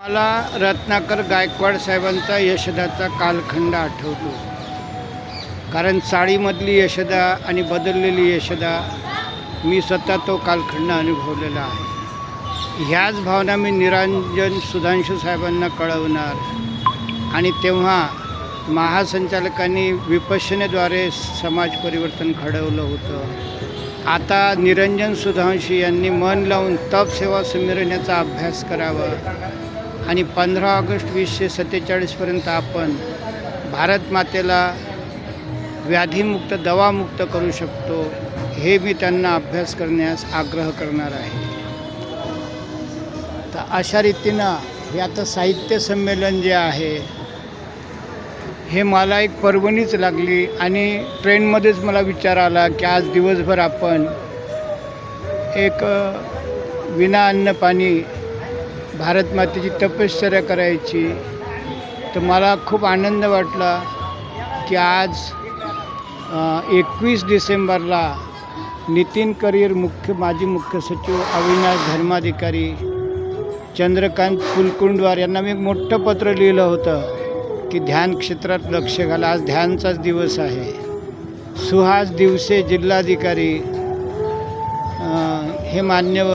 मला रत्नाकर गायकवाड साहेबांचा यशदाचा कालखंड आठवतो. कारण चाळीमधली यशदा आणि बदललेली यशदा मी स्वतः तो कालखंड अनुभवलेला आहे. ह्याच भावना मी निरंजन सुधांशू साहेबांना कळवणार आणि तेव्हा महासंचालकांनी विपक्षनेद्वारे समाज परिवर्तन घडवलं होतं. आता निरंजन सुधांशी यांनी मन लावून तप सेवा संमेलनाचा अभ्यास करावा. आणि पंधरा ऑगस्ट वीसशे सत्तेचाळीसपर्यंत आपण भारत मातेला व्याधीमुक्त दवामुक्त करू शकतो हे मी त्यांना अभ्यास करण्यास आग्रह करणार आहे. तर अशा रीतीनं हे आता साहित्य संमेलन जे आहे हे मला एक पर्वणीच लागली आणि ट्रेनमध्येच मला विचार आला की आज दिवसभर आपण एक विना अन्न पाणी भारतमातेची तपश्चर्या करायची. तर मला खूप आनंद वाटला की आज एकवीस डिसेंबरला नितीन करीर मुख्य माजी मुख्य सचिव अविनाश धर्माधिकारी चंद्रकांत कुलकुंडवार यांना मी एक मोठं पत्र लिहिलं होतं की ध्यान क्षेत्रात लक्ष घाला. आज ध्यानचाच दिवस आहे. सुहास दिवसे जिल्हाधिकारी हे मान्यवर